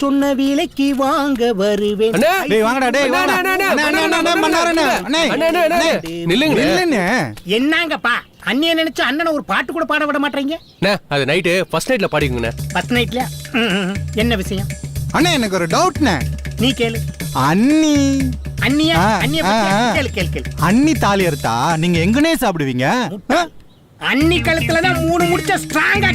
சொன்ன விலைக்கு வாங்க வருவேன். அண்ணே! டேய் வாங்கடா டேய் அண்ணே, வாங்கடா. அண்ணே, அண்ணே, அண்ணே, அண்ணே, அண்ணே, அண்ணே, மன்னாரண்ணே, அண்ணே, அண்ணே, அண்ணே, அண்ணே, அண்ணே. நில்லுங்க இல்லைண்ணே. என்னங்கப்பா? அண்ணிய நினைச்சு அண்ணனை ஒரு பாட்டு கூட பாட விட மாட்டீங்க? அண்ணே, அது நைட்டு ஃபர்ஸ்ட் நைட்ல பாடிக்குங்கண்ணே. பத்து நைட்ல என்ன விஷயம்? அண்ணே எனக்கு ஒரு டவுட்ண்ணே நீ கேளு. அண்ணி. அண்ணியா? அண்ணிய கேளு கேளு அண்ணி தாலி அறுத்தா நீங்க எங்கனே சாப்பிடுவீங்க? அண்ணி கழுத்துல தான் மூணு முடிச்ச ஸ்ட்ராங்கா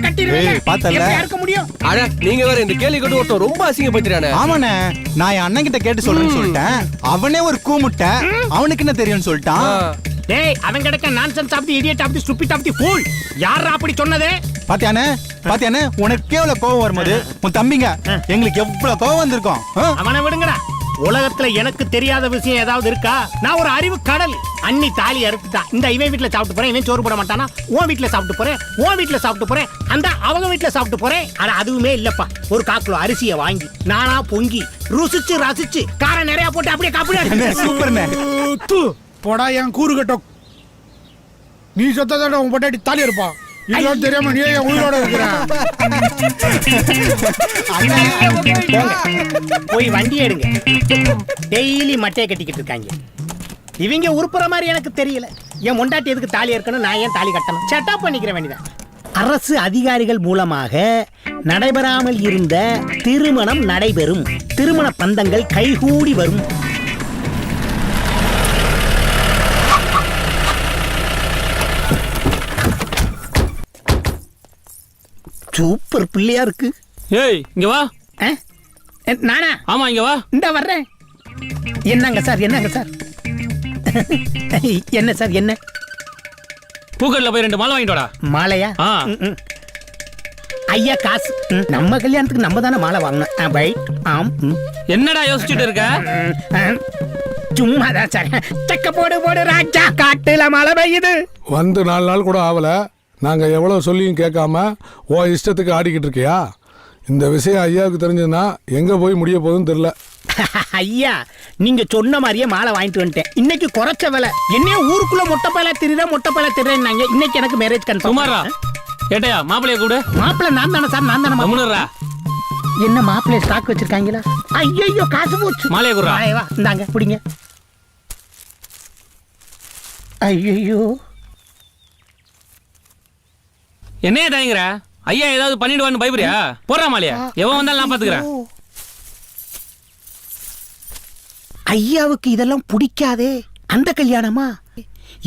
பார்த்தல்ல? எப்படி இருக்க முடியும்? அட நீங்க வேற இந்த கேள்வி கேட்டு ஒருத்தன் ரொம்ப அசிங்கப்படுத்துறானே. ஆமாண்ணே நான் என் அண்ணன் கிட்ட கேட்டு சொல்றேன்னு சொல்லிட்டேன். அவனே ஒரு கூமுட்டை அவனுக்கு என்ன தெரியும்னு சொல்லிட்டான்? டேய் அவன் கிடக்க nonsense of the idiot of the stupid of the fool யாரா அப்படி சொன்னது? பாத்தியானே பாத்தியானே உனக்கு எவ்வளவு கோவம் வரும்போது உன் தம்பிங்க எங்களுக்கு எவ்வளவு கோவம் வந்திருக்கும்? அவனை விடுங்கடா. உலகத்துல எனக்கு தெரியாத விஷயம் ஏதாவது இருக்கா? நான் ஒரு அறிவு கடல். அண்ணி தாலி அறுத்துட்டா. இந்த இவன் வீட்ல சாப்பிட்டு போறேன் இவன் சோறு போட மாட்டானா? உன் வீட்ல சாப்பிட்டு போறேன் உன் வீட்ல சாப்பிட்டு போறேன் அந்த அவங்க வீட்ல சாப்பிட்டு போறேன். ஆனா அதுவுமே இல்லப்பா. ஒரு காக்குல அரிசியை வாங்கி நானா பொங்கி ருசிச்சு ரசிச்சு காரம் நிறைய போட்டு அப்படியே காப்பிடு சூப்பர்ண்ணே. தூ போடா என் கூறு கட்டம். நீ சொத்ததாட உன் பொட்டாட்டி தாலி இருப்பான் இதெல்லாம் தெரியாம நீ ஏன் உயிரோட இருக்கிற. போய் வண்டி எடுங்க. டெய்லி மட்டையை கட்டிக்கிட்டு இருக்காங்க. இவங்க உருப்புற மாதிரி எனக்கு தெரியல. என் முண்டாட்டி எதுக்கு தாலி இருக்கணும் நான் ஏன் தாலி கட்டணும்? செட்டா பண்ணிக்கிற வேண்டியதான் அரசு அதிகாரிகள் மூலமாக நடைபெறாமல் இருந்த திருமணம் நடைபெறும். திருமண பந்தங்கள் கைகூடி வரும். சூப்பர் பிள்ளையா இருக்கு. ஏய் இங்க வா. ஆ? நானா? ஆமா இங்க வா. இந்த வர்றேன். என்னங்க சார் என்னங்க சார்? என்ன சார் என்ன? பூக்கடைல போய் ரெண்டு மாலை வாங்கிட்டு வாடா. மாலையா. ஐயா காசு. நம்ம கல்யாணத்துக்கு நம்ம தானே மாலை வாங்கணும். பை. ஆம் என்னடா யோசிச்சுட்டு இருக்க. சும்மா தான் சார். செக்க போடு போடு ராஜா. காட்டுல மழை பெய்யுது. வந்து நாலு நாள் கூட ஆகல நாங்க எவ்வளவு சொல்லியும் கேட்காம உன் இஷ்டத்துக்கு ஆடிக்கிட்டு இருக்கியா? இந்த விஷயம் ஐயாவுக்கு தெரிஞ்சதுன்னா எங்க போய் முடிய போகுதுன்னு தெரியல. ஐயா நீங்க சொன்ன மாதிரியே மாலை வாங்கிட்டு வந்துட்டேன். இன்னைக்கு குறைச்ச விலை. என்னைய ஊருக்குள்ள மொட்டை பையல திரிற மொட்டை பையல இன்னைக்கு எனக்கு மேரேஜ் சுமாரா கன்ஃபார்ம் ஏட்டையா மாப்பிளைய கூடு மாப்பிள்ள நான் தானே சார் நான் தானே. கம்முனுறா என்ன மாப்பிள்ளை ஸ்டாக் வச்சிருக்காங்களா? ஐயோ காசு போச்சு. மாலையை குடுறா. வா இந்தாங்க பிடிங்க. ஐயோ என்னையா தயங்குற? ஐயா ஏதாவது பண்ணிடுவான்னு பயப்படுறியா? போறா மாலையா? எவன் வந்தாலும் நான் பாத்துக்கிறேன் ஐயாவுக்கு இதெல்லாம் பிடிக்காதே. அந்த கல்யாணமா?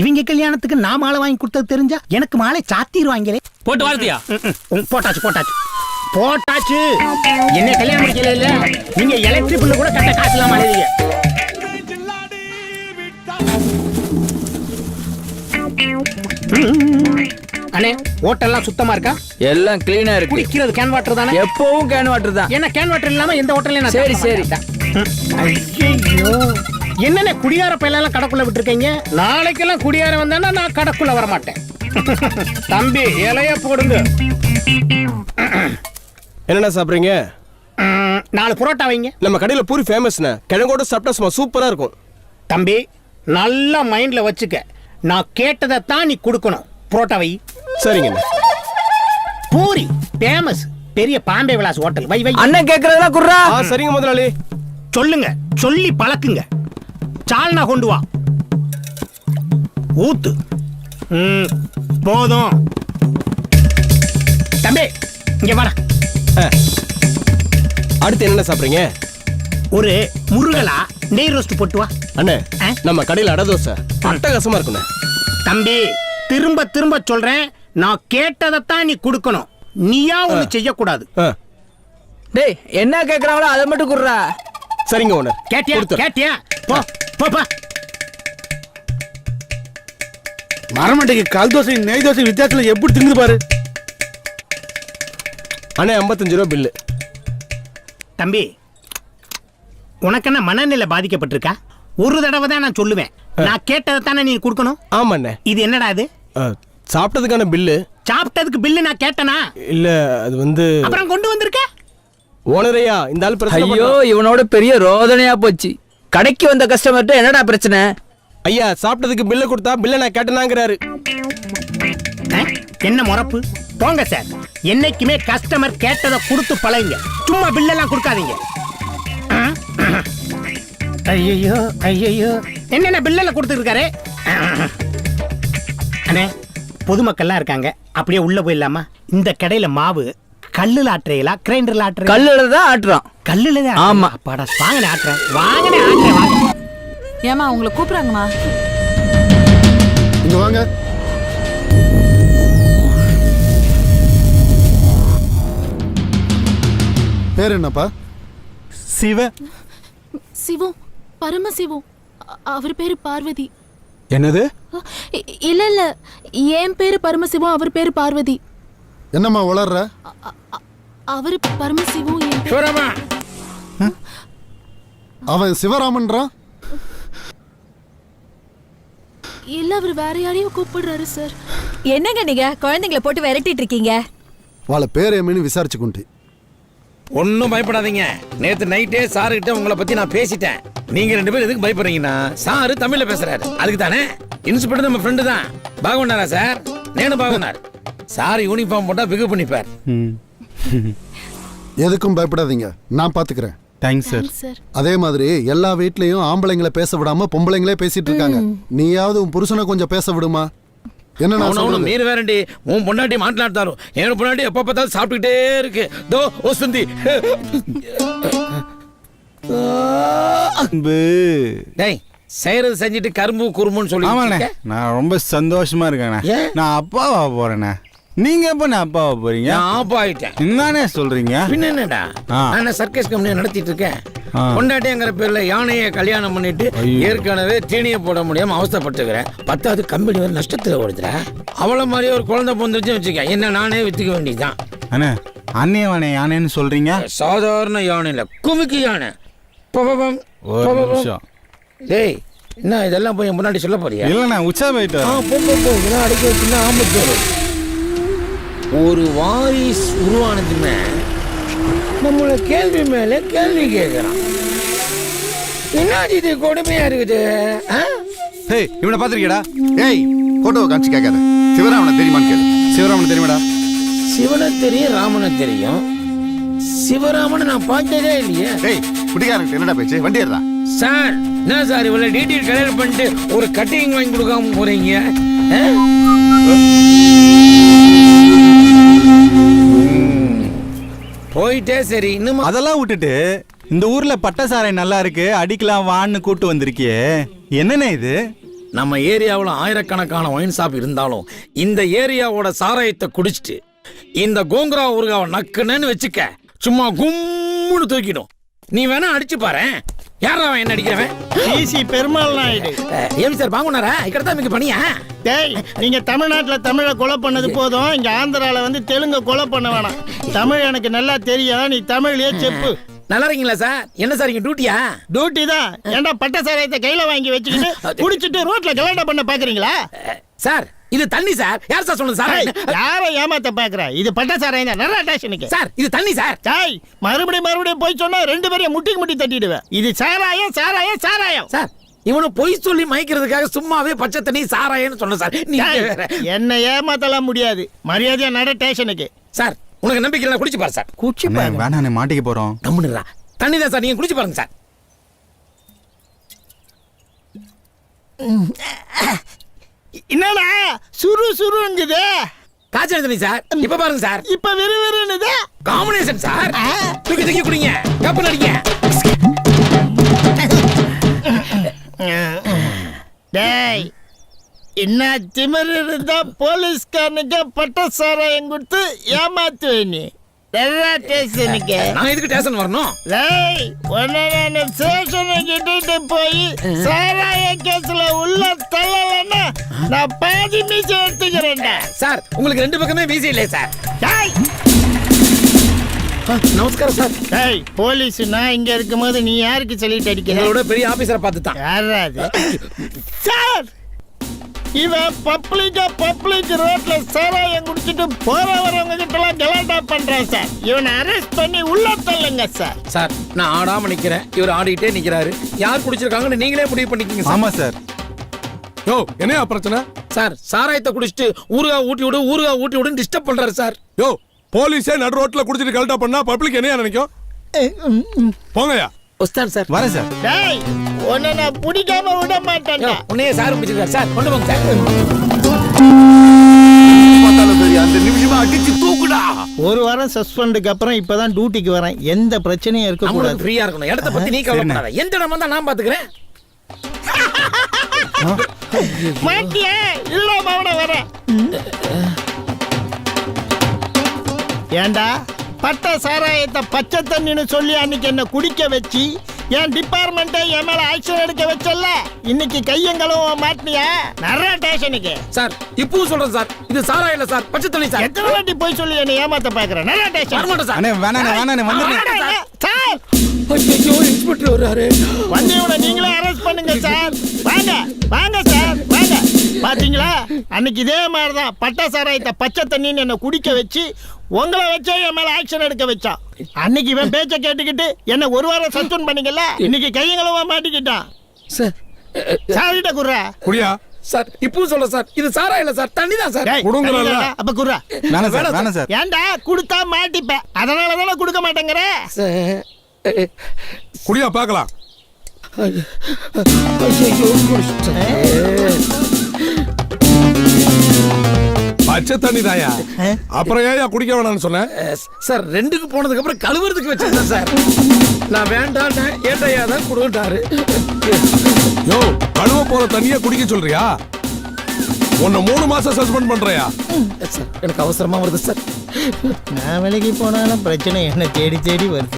இவங்க கல்யாணத்துக்கு நான் மாலை வாங்கி கொடுத்தது தெரிஞ்சா எனக்கு மாலை சாத்திடுவாங்களே. போட்டு வாழ்த்தியா? போட்டாச்சு போட்டாச்சு. போட்டாச்சு. என்ன கல்யாணம் முடிக்கல இல்ல நீங்க எலக்ட்ரிக் பில்லு கூட கட்ட காசு இல்லாம அழுவீங்க அண்ணே ஹோட்டல்லாம் சுத்தமா இருக்கா? எல்லாம் கிளீனா இருக்கு. குடிக்கிறது கேன் வாட்டர் தானே? எப்பவும் கேன் வாட்டர் தான். என்ன கேன் வாட்டர் இல்லாம எந்த ஹோட்டல்லையும் நான் சரி, மாட்டேன். ஐயையோ. என்னென்ன குடியார பையலாம் கடைக்குள்ள விட்டுருக்கீங்க? நாளைக்கெல்லாம் குடியார வந்தானா நான் கடைக்குள்ள வர மாட்டேன் தம்பி இலைய போடுங்க. என்னண்ணா சாப்பிடுறீங்க? நாலு புரோட்டா வைங்க. நம்ம கடையில பூரி ஃபேமஸ்ண்ணே கிழங்கோட சாப்பிட்டா சும்மா சூப்பரா இருக்கும். தம்பி நல்லா மைண்ட்ல வச்சுக்க. நான் கேட்டதை தான் நீ கொடுக்கணும். புரோட்டா வை சரிங்கண்ணே. பூரி ஃபேமஸ் பெரிய பாம்பே விலாஸ் ஹோட்டல். வை வை. அண்ணன் கேக்குறதெல்லாம் குர்ரா ஆ சரிங்க முதலாளி. சொல்லுங்க சொல்லி பழக்குங்க. சால்னா கொண்டு வா. ஊத்து. ம், போதும். தம்பி இங்க வாடா. அடுத்து என்னென்ன சாப்பிடுறீங்க? ஒரு முருகலா நெய் ரோஸ்ட் போட்டு வா. அண்ணே? நம்ம கடையில அடை தோசை. அட்டகாசமா இருக்குண்ணே. தம்பி திரும்ப திரும்ப சொல்றேன். நான் கேட்டதைத்தான் நீ கொடுக்கணும். நீயா ஒண்ணு செய்யக்கூடாது. ஆ, டேய் என்ன கேக்குறாங்களோ அதை மட்டும் குர்ரா சரிங்க ஓனர் கேட்டியா. கேட்டியா? போ போ போ. மரமட்டைக்கு கல் தோசை நெய் தோசை வித்தியாசத்துல எப்படி திங்குது பாரு. அண்ணே ஐம்பத்தஞ்சு ரூபா பில்லு. தம்பி உனக்கு என்ன மனநிலை பாதிக்கப்பட்டிருக்கா? ஒரு தடவை தான் நான் சொல்லுவேன். நான் கேட்டதை தானே நீ கொடுக்கணும்? ஆமாண்ணே. இது என்னடா இது? சாப்பிட்டதுக்கான பில்லு. சாப்பிட்டதுக்கு பில்லு நான் கேட்டனா? இல்ல அது வந்து அப்புறம் கொண்டு வந்திருக்க? ஓனரையா இந்த ஆள் பிரச்சனை ஐயோ. இவனோட பெரிய ரோதனையா போச்சு. கடைக்கு வந்த கஸ்டமர்கிட்ட என்னடா பிரச்சனை? ஐயா சாப்பிட்டதுக்கு பில்லை கொடுத்தா பில்லை நான் கேட்டனாங்கிறாரு? என்ன முறப்பு? போங்க சார். என்னைக்குமே கஸ்டமர் கேட்டதை கொடுத்து பழகுங்க. சும்மா பில்லெல்லாம் கொடுக்காதீங்க. ஐயோ ஐயோ என்னென்ன பில்லெல்லாம் கொடுத்துருக்காரு? அண்ணே பொதுமக்கள்லாம் இருக்காங்க. அப்படியே உள்ள போயிடலாமா? இந்த கடையில மாவு கல்லுல ஆட்டுறீங்களா? கிரைண்டர்ல ஆட்டுறீங்களா? கல்லுல தான் ஆட்டுறோம். கல்லுல தான் ஆமா. அப்பாடா வாங்கண்ணே ஆட்டுறேன். வாங்கண்ணே ஆட்டுறேன் வாங்க. ஏமா உங்களை கூப்பிடுறாங்கம்மா. இங்க வாங்க. பேர் என்னப்பா? சிவ. சிவம் பரமசிவம் அ- அவர் பேரு பார்வதி. என்னது அ, இ- இல்ல இல்ல என் பேரு பரமசிவம் அவர் பேரு பார்வதி என்னம்மா வளர்ற அவர் பரமசிவம் என் பேரு- சிவராமா அவன் சிவராமன்றான் இல்ல அவர் வேற யாரையும் கூப்பிடுறாரு சார் என்னங்க நீங்க குழந்தைங்களை போட்டு விரட்டிட்டு இருக்கீங்க వాళ్ళ பேர் ஏமின்னு விசாரிச்சுக்குண்டி ஒன்றும் பயப்படாதீங்க. நேத்து நைட்டே சாருகிட்ட உங்களை பத்தி நான் பேசிட்டேன். நீங்க ரெண்டு பேரும் எதுக்கு பயப்படுறீங்கன்னா சாரு தமிழ்ல பேசுறாரு. அதுக்கு தானே? இன்ஸ்பெக்டர் நம்ம ஃப்ரெண்டு தான். பாகுனாரா சார்? நேனு பாகுனார் சார் யூனிஃபார்ம் போட்டா பிகு பண்ணிப்பார். எதுக்கும் பயப்படாதீங்க. நான் பாத்துக்கிறேன். தேங்க்ஸ் சார் சார் அதே மாதிரி எல்லா வீட்லயும் ஆம்பளைங்களை பேச விடாம பொம்பளைங்களே பேசிட்டு இருக்காங்க. நீயாவது உன் புருஷனை கொஞ்சம் பேச விடுமா? என்ன? மீறு வேறண்டி. உன் பொண்டாட்டி மாட்டலாட்டாரு என் பொண்டாட்டி எப்ப பார்த்தாலும் சாப்பிட்டுக்கிட்டே இருக்கு. தோ வசந்தி டேய் செய்யறது செஞ்சுட்டு கரும்பு குறும்புன்னு சொல்லி ஆமாண்ணே. நான் ரொம்ப சந்தோஷமா இருக்கேண்ணே? நான் அப்பாவா போறேண்ணே. நீங்க எப்ப நான் அப்பாவா போறீங்க? நான் ஆப் ஆயிட்டேன் என்னண்ணே சொல்றீங்க? பின்ன என்னடா ஆ. நான் சர்க்கஸ் கம்பெனி நடத்திட்டு இருக்கேன் ஆ. பொண்டாட்டிங்கிற பேர்ல யானையை கல்யாணம் பண்ணிட்டு. ஏற்கனவே தீனியை போட முடியாம அவஸ்தைப்பட்டுக்கிறேன். பத்தாவது கம்பெனி வேற நஷ்டத்துல ஓடுதுடா. அவள மாதிரி ஒரு குழந்தை பிறந்துச்சு வச்சுக்க என்ன நானே வித்துக்க வேண்டியதுதான். அண்ணே அண்ணியவனே யானேன்னு சொல்றீங்க? சாதாரண யானை இல்ல குமிக்கி யானை. பபபம், ஒரு பபபம். நிமிஷம். டேய் என்ன இதெல்லாம் போய் என் முன்னாடி சொல்ல போறியா? இல்லண்ணே உச்சா போயிட்டு ஆ, போ, போ, போ. இதெல்லாம் அடிக்க வச்சுன்னா ஆபத்து வரும். ஒரு வாரிஸ் உருவானதுமே நம்மள கேள்வி மேல கேள்வி கேட்கறான். என்னது இது கொடுமையா இருக்குது? ஹேய் இவனை பாத்திருக்கியடா ஏய் போட்டோவை காமிச்சு கேட்காத. சிவராமனை தெரியுமான்னு கேளு. சிவராமன் தெரியுமாடா? சிவனை தெரியும் ராமனை தெரியும். சிவராமனை நான் பார்த்ததே இல்லையே. ஏய் குடிகாரன் என்னடா பேச்சு? வண்டி ஏறா சார் என்ன சார் இவ்வளவு டீட்டெயில் கல்யாணம் பண்ணிட்டு ஒரு கட்டிங் வாங்கி கொடுக்காம போறீங்க? போயிட்டே சரி இன்னும் அதெல்லாம் விட்டுட்டு இந்த ஊர்ல பட்ட சாரை நல்லா இருக்கு அடிக்கலாம் வான்னு கூட்டு வந்திருக்கியே. என்னண்ணே இது? நம்ம ஏரியாவில் ஆயிரக்கணக்கான ஒயின் ஷாப் இருந்தாலும் இந்த ஏரியாவோட சாராயத்தை குடிச்சிட்டு இந்த கோங்குரா ஊருகாவை நக்குனேன்னு வச்சுக்க சும்மா கும்முன்னு தூக்கிடும். நீ வேணா அடிச்சு பாரு யாரா அவன் என்ன அடிக்கிறவன்? DC Perumal Naidu. AV sir வாங்குனாரா? இக்கடத்தான் மிக்க பண்ணியா டேய் நீங்க தமிழ்நாட்டுல தமிழை கொலை பண்ணது போதும் இங்க ஆந்திரால வந்து தெலுங்க கொலை பண்ண வேணாம். தமிழ் எனக்கு நல்லா தெரியும் நீ தமிழ்லயே செப்பு. நல்லா இருக்கீங்களா சார்? என்ன சார் இங்க டியூட்டியா டியூட்டி தான். ஏன்டா பட்ட சாராயத்தை கையில வாங்கி வச்சுக்கிட்டு குடிச்சிட்டு ரோட்ல கலாட்டா பண்ண பாக்குறீங்களா? சார் இது தண்ணி சார் யார் சார் சொன்னது சார் யாரை ஏமாத்த பாக்குற? இது பட்ட சாராயம் தான் நல்லா ஸ்டேஷனுக்கு சார் இது தண்ணி சார் சாய் மறுபடியும் மறுபடியும் போய் சொன்னா ரெண்டு பேரையும் முட்டிக்கு முட்டி தட்டிடுவேன். இது சாராயம் சாராயம் சாராயம் சார் இவனு பொய் சொல்லி மயக்கிறதுக்காக சும்மாவே பச்சை தண்ணி சாராயன்னு சொன்ன சார். என்ன ஏமாத்தலாம் முடியாது. மரியாதையா நட ஸ்டேஷனுக்கு சார் உனக்கு நம்பிக்கை இல்லை குடிச்சு பாரு சார் குச்சி அண்ணே வேணாண்ணே மாட்டிக்க போறோம். கம்முனுடா தண்ணி தான் சார் நீங்க குடிச்சு பாருங்க சார் சுரு சுருங்குது காய்ச்சல் தண்ணி சார். இப்ப பாருங்க சார். இப்ப விறுவிறுன்னுது காம்பினேஷன் சார். தூக்கி தூக்கி குடிங்க. கப்பு நடிங்க. டேய் என்ன திமிரு இருந்தா போலீஸ்காரனுக்கு பட்ட சாராயம் கொடுத்து ஏமாத்துவே நீ? நான் எதுக்கு ஸ்டேஷன் வரணும்? டேய் உன்னை நான் ஸ்டேஷனை கிட்டிட்டு போய் சாராய கேஸ்ல உள்ள தள்ளலன்னா நான் பாதி மீச எடுத்துக்கிறேன்டா. சார் உங்களுக்கு ரெண்டு பக்கமே பிசி இல்லையே சார். ஆ, நமஸ்காரம் சார். டேய் போலீஸ் நான் இங்க இருக்கும்போது நீ யாருக்கு சொல்லிட்டு அடிக்கிற? பெரிய ஆபீசரை பார்த்து தான் சார்! இவன் பப்ளிக்கா பப்ளிக் ரோட்ல சாராயம் குடிச்சிட்டு போற வரவங்க கிட்ட எல்லாம் கலாட்டா பண்றான் சார் இவனை அரெஸ்ட் பண்ணி உள்ள தள்ளுங்க சார் சார் நான் ஆடாம நிக்கிறேன். இவர் ஆடிட்டே நிக்கிறாரு. யார் குடிச்சிருக்காங்கன்னு நீங்களே முடிவு பண்ணிக்கங்க சார் ஆமா சார் யோ என்னையா பிரச்சனை? சார் சாராயத்தை குடிச்சிட்டு ஊறுகா ஊட்டி விடு ஊறுகா ஊட்டி விடுன்னு டிஸ்டர்ப் பண்றாரு சார் யோ போலீஸே நடு ரோட்ல குடிச்சிட்டு கலட்டா பண்ணா பப்ளிக் என்னையா நினைக்கும்? போங்கய்யா. வஸ்தான் சார். வரேன் சார். டேய் உன்னை நான் பிடிக்காம விட மாட்டேன்டா. உன்னையே சார் பிடிச்சிருக்காரு சார். கொண்டு போங்க சார். அந்த நிமிஷமா அடிச்சு தூக்குடா. ஒரு வாரம் சஸ்பெண்டுக்கு அப்புறம் இப்பதான் டியூட்டிக்கு வரேன். எந்த பிரச்சனையும் இருக்க நம்மளுக்கு கூடாது ஃப்ரீயா இருக்கணும். இடத்த பத்தி நீ கவலைப்படாத. எந்த இடம் வந்தா நான் பாத்துக்கிறேன். மாட்டியே இல்ல மாவன வர. ஏண்டா? பட்ட சாராயத்தை பச்சை தண்ணின்னு சொல்லி அன்னைக்கு என்ன குடிக்க வச்சு என் டிபார்ட்மெண்ட்டை என் மேல ஆக்ஷன் எடுக்க வச்சல இன்னைக்கு கையங்களும் மாட்டினியா? நிறைய ஸ்டேஷனுக்கு சார் இப்பவும் சொல்றேன் சார். இது சாரா இல்ல சார் பச்சை தண்ணி சார். எத்தனை வாட்டி போய் சொல்லி என்ன ஏமாத்த பாக்குறேன் நிறைய ஸ்டேஷன் வரமாட்டேன் சார். அண்ணே வேணாண்ணே வேணாண்ணே வந்துடுறேன் சார். ஐயோ இன்ஸ்பெக்டர் வர்றாரு. வண்டியோட நீங்களே அரெஸ்ட் பண்ணுங்க சார். வாங்க வாங்க சார் வாங்க. பாத்தீங்களா? அன்னைக்கு இதே மாதிரி தான் பட்டா சாராயத்தை பச்சை தண்ணின்னு என்ன குடிக்க வச்சு உங்களை வச்சே என் மேல ஆக்ஷன் எடுக்க வச்சான் அன்னைக்கு இவன் பேச்ச கேட்டுக்கிட்டு என்ன ஒரு வாரம் சஸ்பெண்ட் பண்ணீங்கல்ல? இன்னைக்கு கையங்களவா மாட்டிக்கிட்டான். சார் சாரிட்ட குர்ரா குடியா? சார் இப்பவும் சொல்றேன் சார். இது சாரா இல்ல சார்? தண்ணி தான் சார். தான்டா. அப்ப குர்ரா வேணாம் சார் வேணாம் சார். ஏன்டா? கொடுத்தா மாட்டிப்ப அதனால தானே கொடுக்க மாட்டேங்கிற? குடியா பார்க்கலாம். பச்சை தண்ணி தாயா அப்புறம் ஏயா குடிக்க வேணாம்னு சொன்னேன் சார் ரெண்டுக்கு போனதுக்கு அப்புறம் கழுவுறதுக்கு வச்சிருந்தேன் சார். நான் வேண்டாம் ஏட்டையா தான் கொடுத்தாரு யோ கழுவ போற தண்ணிய குடிக்க சொல்றியா? உன்னை மூணு மாசம் சஸ்பெண்ட் பண்றியா? சார் எனக்கு அவசரமா வருது சார். நான் விலைக்கு போனாலும் பிரச்சனை என்ன தேடி தேடி வருது.